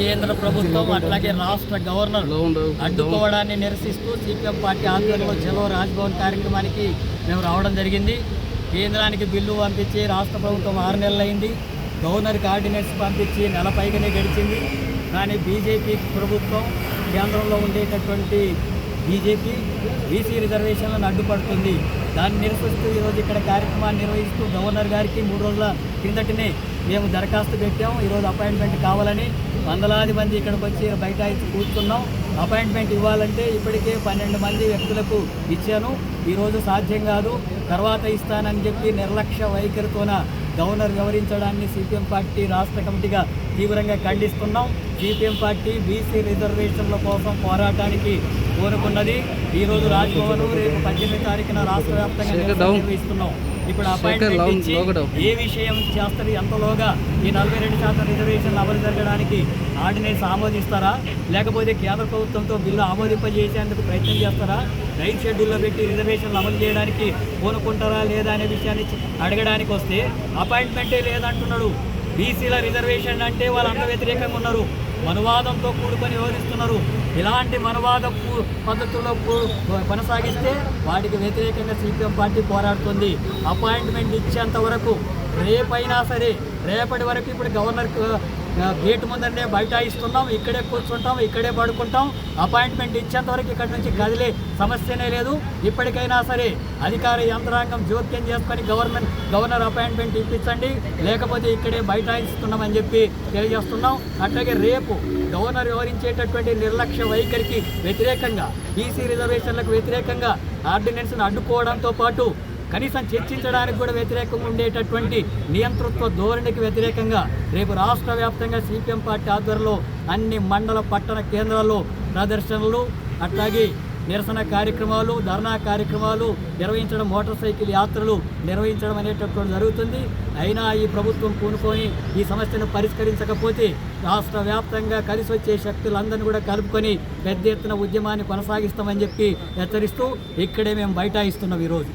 కేంద్ర ప్రభుత్వం అట్లాగే రాష్ట్ర గవర్నర్ అడ్డుకోవడాన్ని నిరసిస్తూ సిపిఎం పార్టీ ఆధ్వర్యంలో చలో రాజ్భవన్ కార్యక్రమానికి మేము రావడం జరిగింది. కేంద్రానికి బిల్లు పంపించి రాష్ట్ర ప్రభుత్వం ఆరు నెలలైంది. గవర్నర్కి ఆర్డినెన్స్ పంపించి నెల పైగానే గడిచింది. కానీ బీజేపీ ప్రభుత్వం కేంద్రంలో ఉండేటటువంటి బీజేపీ బీసీ రిజర్వేషన్లను అడ్డుపడుతుంది. దాన్ని నిరసిస్తూ ఈరోజు ఇక్కడ కార్యక్రమాన్ని నిర్వహిస్తూ గవర్నర్ గారికి మూడు రోజుల కిందటనే మేము దరఖాస్తు పెట్టాము. ఈరోజు అపాయింట్మెంట్ కావాలని వందలాది మంది ఇక్కడికి వచ్చి బయట కూర్చున్నాం. అపాయింట్మెంట్ ఇవ్వాలంటే ఇప్పటికే పన్నెండు మంది వ్యక్తులకు ఇచ్చాను. ఈరోజు సాధ్యం కాదు. తర్వాత ఇస్తానని చెప్పి నిర్లక్ష్య వైఖరితోన గవర్నర్ వివరించడాన్ని సిపిఎం పార్టీ రాష్ట్ర కమిటీగా తీవ్రంగా ఖండిస్తున్నాం. సిపిఎం పార్టీ బీసీ రిజర్వేషన్ల కోసం పోరాటానికి కోరుకున్నది. ఈరోజు రాజ్భవన్ రేపు పద్దెనిమిది తారీఖున రాష్ట్ర వ్యాప్తంగా నిర్వహిస్తున్నాం. ఇప్పుడు అపాయింట్మెంట్ ఇచ్చి ఏ విషయం చేస్తారు ఎంతలోగా ఈ నలభై రెండు శాతం రిజర్వేషన్లు అమలు జరగడానికి ఆర్డినెన్స్ ఆమోదిస్తారా? లేకపోతే కేంద్ర ప్రభుత్వంతో బిల్లు ఆమోదింపజేసేందుకు ప్రయత్నం చేస్తారా? రైట్ షెడ్యూల్లో పెట్టి రిజర్వేషన్లు అమలు చేయడానికి కోనుకుంటారా లేదా అనే విషయాన్ని అడగడానికి వస్తే అపాయింట్మెంటే లేదంటున్నాడు బీసీల రిజర్వేషన్ అంటే వాళ్ళందరూ వ్యతిరేకంగా ఉన్నారు. మనువాదంతో కూడుకొని వివరిస్తున్నారు ఇలాంటి మనువాద పద్ధతుల్లో కొనసాగిస్తే వాటికి వ్యతిరేకంగా సిపిఎం పార్టీ పోరాడుతుంది. అపాయింట్మెంట్ ఇచ్చేంత వరకు రేపైనా సరే రేపటి వరకు ఇప్పుడు గవర్నర్ గేట్ ముందరనే బైఠాయిస్తున్నాం ఇక్కడే కూర్చుంటాం ఇక్కడే పడుకుంటాం. అపాయింట్మెంట్ ఇచ్చేంతవరకు ఇక్కడ నుంచి కదిలే సమస్యనే లేదు. ఇప్పటికైనా సరే అధికార యంత్రాంగం జోక్యం చేసుకొని గవర్నమెంట్ గవర్నర్ అపాయింట్మెంట్ ఇప్పించండి. లేకపోతే ఇక్కడే బైఠాయిస్తున్నామని చెప్పి తెలియజేస్తున్నాం. అట్లాగే రేపు గవర్నర్ వివరించేటటువంటి నిర్లక్ష్య వైఖరికి వ్యతిరేకంగా బీసీ రిజర్వేషన్లకు వ్యతిరేకంగా ఆర్డినెన్స్ను అడ్డుకోవడంతో పాటు కనీసం చర్చించడానికి కూడా వ్యతిరేకంగా ఉండేటటువంటి నియంతృత్వ ధోరణికి వ్యతిరేకంగా రేపు రాష్ట్ర వ్యాప్తంగా సిపిఎం పార్టీ ఆధ్వర్యంలో అన్ని మండల పట్టణ కేంద్రాల్లో ప్రదర్శనలు అట్లాగే నిరసన కార్యక్రమాలు ధర్నా కార్యక్రమాలు నిర్వహించడం మోటార్ సైకిల్ యాత్రలు నిర్వహించడం అనేటటువంటి జరుగుతుంది. అయినా ఈ ప్రభుత్వం పూనుకొని ఈ సమస్యను పరిష్కరించకపోతే రాష్ట్ర వ్యాప్తంగా కలిసి వచ్చే శక్తులందరినీ కూడా కలుపుకొని పెద్ద ఎత్తున ఉద్యమాన్ని కొనసాగిస్తామని చెప్పి హెచ్చరిస్తూ ఇక్కడే మేము బైఠాయిస్తున్నాం ఈరోజు.